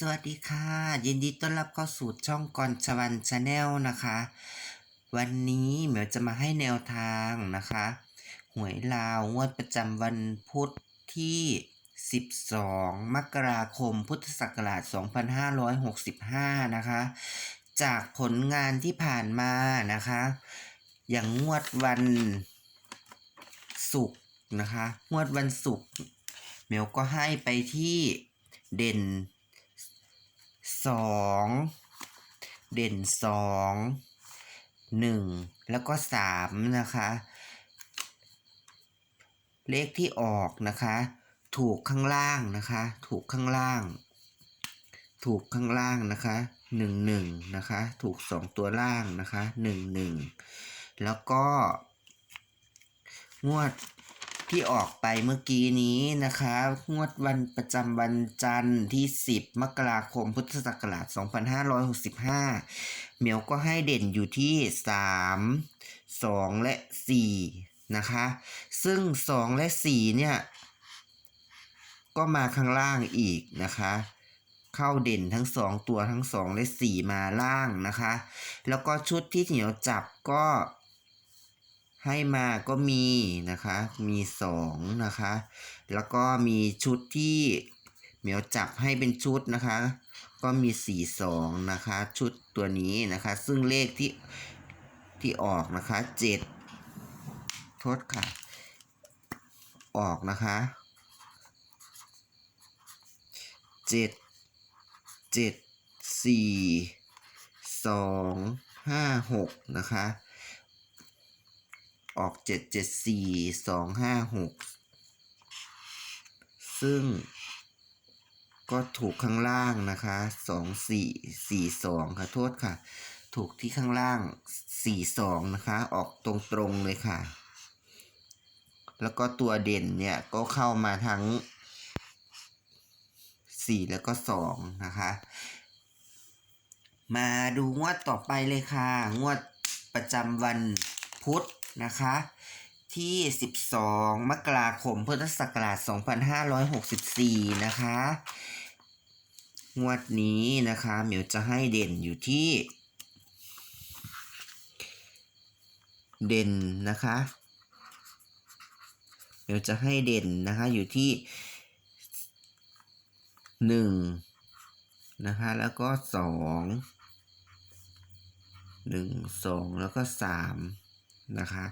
สวัสดีค่ะ ยินดีต้อนรับเข้าสู่ช่องกอนชวันชาแนลนะคะ วันนี้เหมียวจะมาให้แนวทางนะคะ หวยลาวงวดประจำวันพุธที่ 12 มกราคมพุทธศักราช 2565 นะคะ จากผลงานที่ผ่านมานะคะ อย่างงวดวันศุกร์นะคะ งวดวันศุกร์เหมียวก็ให้ไปที่เด่น สองเด่นสองหนึ่งแล้วก็สามนะคะ เลขที่ออกนะคะ ถูกข้างล่างนะคะ ถูกข้างล่าง ถูกข้างล่างนะคะหนึ่งหนึ่งนะคะ ถูกสองตัวล่างนะคะหนึ่งหนึ่งแล้วก็งวด ที่ออกไปเมื่อกี้นี้นะคะ งวดวันประจำวันจันทร์ที่ 10 มกราคมพุทธศักราช 2565 เหมียวก็ให้เด่นอยู่ที่ 3 2 และ 4 นะคะ ซึ่ง 2 และ 4 เนี่ย ก็มาข้างล่างอีกนะคะเข้าเด่นทั้ง 2 ตัวทั้ง 2 และ 4 มาล่างนะคะ แล้วก็ชุดที่เหนียวจับก็ ให้มาก็มีนะคะ มีสองนะคะ แล้วก็มีชุดที่เหมียวจับให้เป็นชุดนะคะ ก็มีสี่สองนะคะ ชุดตัวนี้นะคะ ซึ่งเลขที่ที่ออกนะคะเจ็ดโทษค่ะ ออกนะคะเจ็ดเจ็ดสี่สองห้าหกนะคะ ออกเจ็ดเจ็ดสี่สองห้าหกซึ่งก็ถูกข้างล่างนะคะสองสี่สี่สองค่ะโทษค่ะ ถูกที่ข้างล่างสี่สองนะคะ ออกตรงๆเลยค่ะ แล้วก็ตัวเด่นเนี่ยก็เข้ามาทั้งสี่แล้วก็สองนะคะ มาดูงวดต่อไปเลยค่ะ งวดประจำวันพุธ นะคะ ที่ 12 มกราคม พุทธศักราช 2564 นะคะ งวดนี้นะคะเหมียวจะให้เด่นอยู่ที่ เด่นนะคะเหมียวจะให้เด่นนะคะอยู่ที่หนึ่งนะคะแล้วก็สองหนึ่งสองแล้วก็สาม นะคะ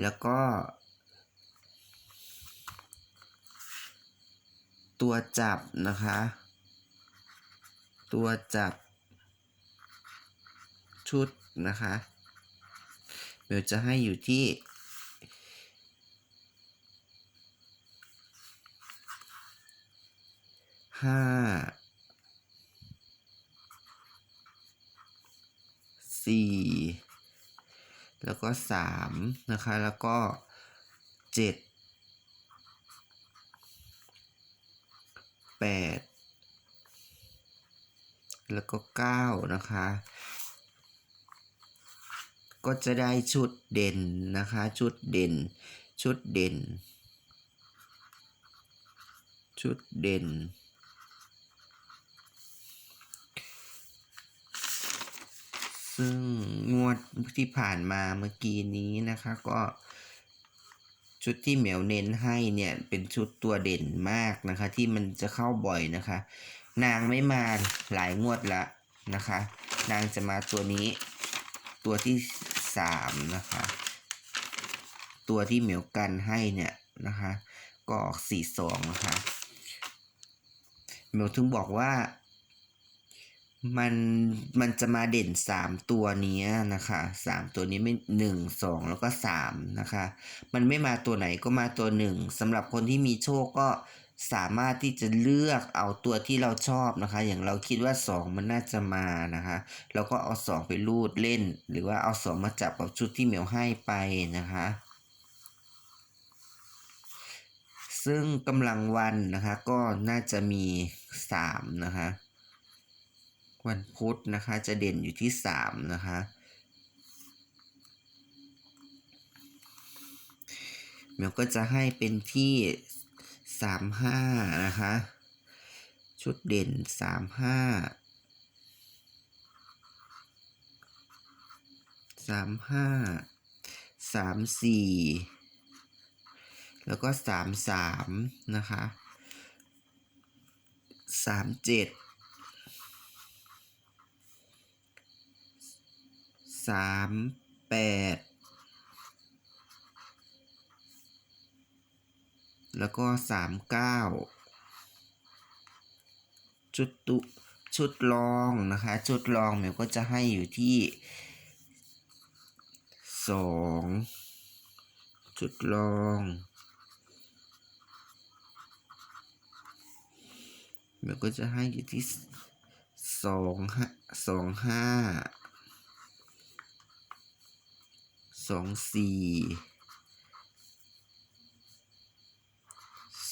แล้วก็ ตัวจับนะคะ ตัวจับ ชุดนะคะเดี๋ยวจะให้อยู่ที่ห้าสี่ แล้วก็สามนะคะ แล้วก็เจ็ดแปดแล้วก็เก้านะคะ ก็จะได้ชุดเด่นนะคะ ชุดเด่น ชุดเด่น ชุดเด่น ซึ่งงวดที่ผ่านมาเมื่อกี้นี้นะคะก็ชุดที่เหมียวเน้นให้เนี่ยเป็นชุดตัวเด่นมากนะคะ ที่มันจะเข้าบ่อยนะคะ นางไม่มาหลายงวดละนะคะ นางจะมาตัวนี้ ตัวที่สามนะคะ ตัวที่เหมียวกันให้เนี่ยนะคะ ก็ออกสี่สองนะคะเหมียวถึงบอกว่า มันมันจะมาเด่นสามตัวนี้นะคะสามตัวนี้ไม่หนึ่งสองแล้วก็สามนะคะ มันไม่มาตัวไหนก็มาตัวหนึ่งสำหรับคนที่มีโชคก็สามารถที่จะเลือกเอาตัวที่เราชอบนะคะ อย่างเราคิดว่าสองมันน่าจะมานะคะเราก็เอาสองไปรูดเล่น หรือว่าเอาสองมาจับกับชุดที่เหมียวให้ไปนะคะ ซึ่งกำลังวันนะคะก็น่าจะมีสามนะคะ วันพุธนะคะ จะเด่นอยู่ที่สามนะคะเหมียวก็จะให้เป็นที่สามห้านะคะ ชุดเด่นสามห้าสามห้าสามสี่แล้วก็สามสามนะคะสามเจ็ด สามแปดแล้วก็สามเก้าชุดตุชุดรองนะคะ ชุดรองเมียวก็จะให้อยู่ที่สองชุดรองเมียวก็จะให้อยู่ที่สองห้าสองห้า สองสี่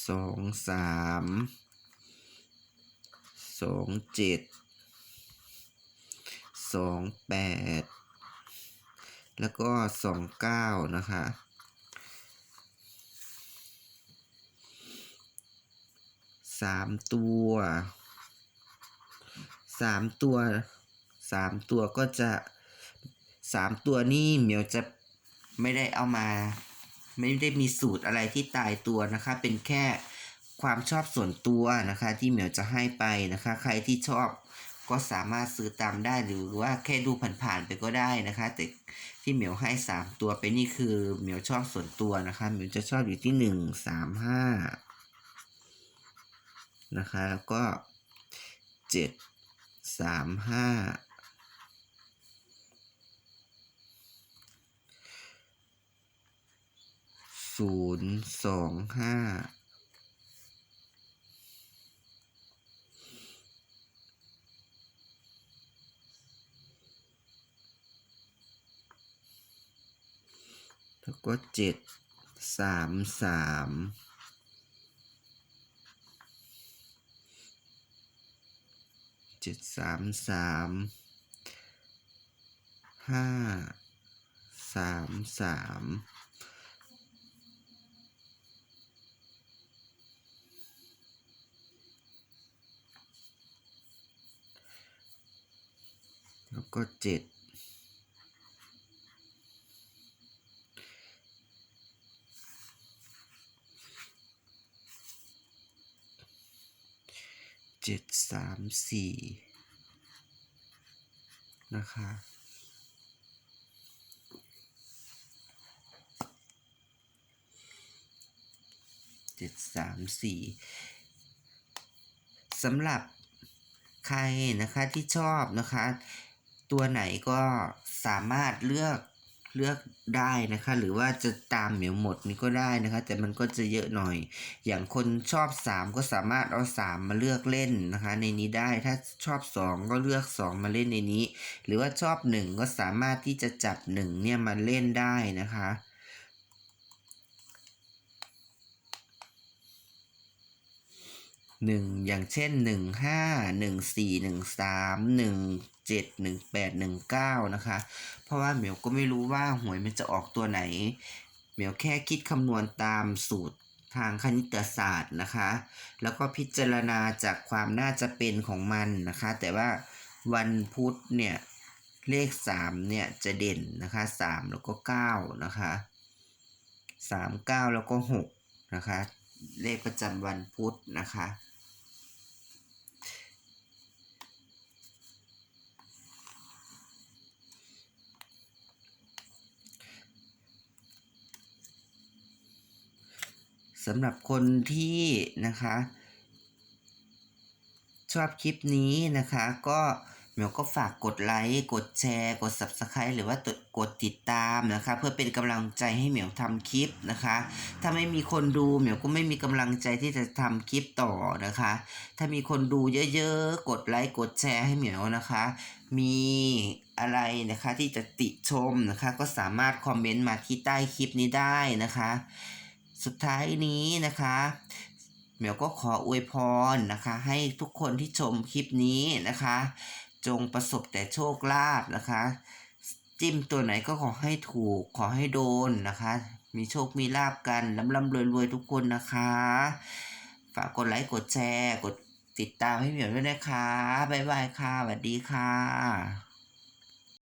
สองสามสองเจ็ดสองแปดแล้วก็สองเก้านะคะสามตัวสามตัวสามตัวก็จะสามตัวนี่เหมียวจะ ไม่ได้เอามา ไม่ได้มีสูตรอะไรที่ตายตัวนะคะ เป็นแค่ความชอบส่วนตัวนะคะ ที่เหมียวจะให้ไปนะคะ ใครที่ชอบก็สามารถซื้อตามได้หรือว่าแค่ดูผ่านๆไปก็ได้นะคะ แต่ที่เหมียวให้ 3 ตัวไปนี่คือเหมียวชอบส่วนตัวนะคะเหมียวจะชอบอยู่ที่ 1 3 5นะคะแล้วก็ 7 3 5 ศูนย์สองห้าแล้วก็เจ็ดสามสามเจ็ดสามสามห้าสามสาม แล้วก็เจ็ดเจ็ดสามสี่นะคะเจ็ดสามสี่สำหรับใครนะคะที่ชอบนะคะ ตัวไหนก็สามารถเลือกเลือกได้นะคะ หรือว่าจะตามเหมียวหมดนี่ก็ได้นะคะ แต่มันก็จะเยอะหน่อย อย่างคนชอบ 3 ก็สามารถเอา 3 มาเลือกเล่นนะคะ ในนี้ได้ถ้าชอบ 2 ก็เลือก 2 มาเล่นในนี้ หรือว่าชอบ 1 ก็สามารถที่จะจับ 1 เนี่ยมาเล่นได้นะคะหนึ่งอย่างเช่นหนึ่งห้าหนึ่งสี่หนึ่งสามหนึ่ง เจ็ดหนึ่งแปดหนึ่งเก้านะคะ เพราะว่าเหมียวก็ไม่รู้ว่าหวยมันจะออกตัวไหน เหมียวแค่คิดคำนวณตามสูตรทางคณิตศาสตร์นะคะ แล้วก็พิจารณาจากความน่าจะเป็นของมันนะคะ แต่ว่าวันพุธเนี่ยเลขสามเนี่ยจะเด่นนะคะสามแล้วก็เก้านะคะสามเก้าแล้วก็หกนะคะ เลขประจำวันพุธนะคะ สำหรับคนที่นะคะ ชอบคลิปนี้นะคะ ก็เหมียวก็ฝากกดไลค์ กดแชร์ กด Subscribe หรือว่ากดติดตามนะคะ เพื่อเป็นกำลังใจให้เหมียวทำคลิปนะคะ ถ้าไม่มีคนดูเหมียวก็ไม่มีกำลังใจที่จะทำคลิปต่อนะคะ ถ้ามีคนดูเยอะๆ กดไลค์ กดแชร์ให้เหมียวนะคะ มีอะไรนะคะที่จะติชมนะคะ ก็สามารถคอมเมนต์มาที่ใต้คลิปนี้ได้นะคะ สุดท้ายนี้นะคะเหมียวก็ขออวยพรนะคะ ให้ทุกคนที่ชมคลิปนี้นะคะ จงประสบแต่โชคลาภนะคะ จิ้มตัวไหนก็ขอให้ถูกขอให้โดนนะคะ มีโชคมีลาบกันร่ำร่ำรวยรวยทุกคนนะคะ ฝากกดไลค์กดแชร์ กดติดตามให้เหมียวด้วยนะคะบ๊ายบายค่ะสวัสดีค่ะ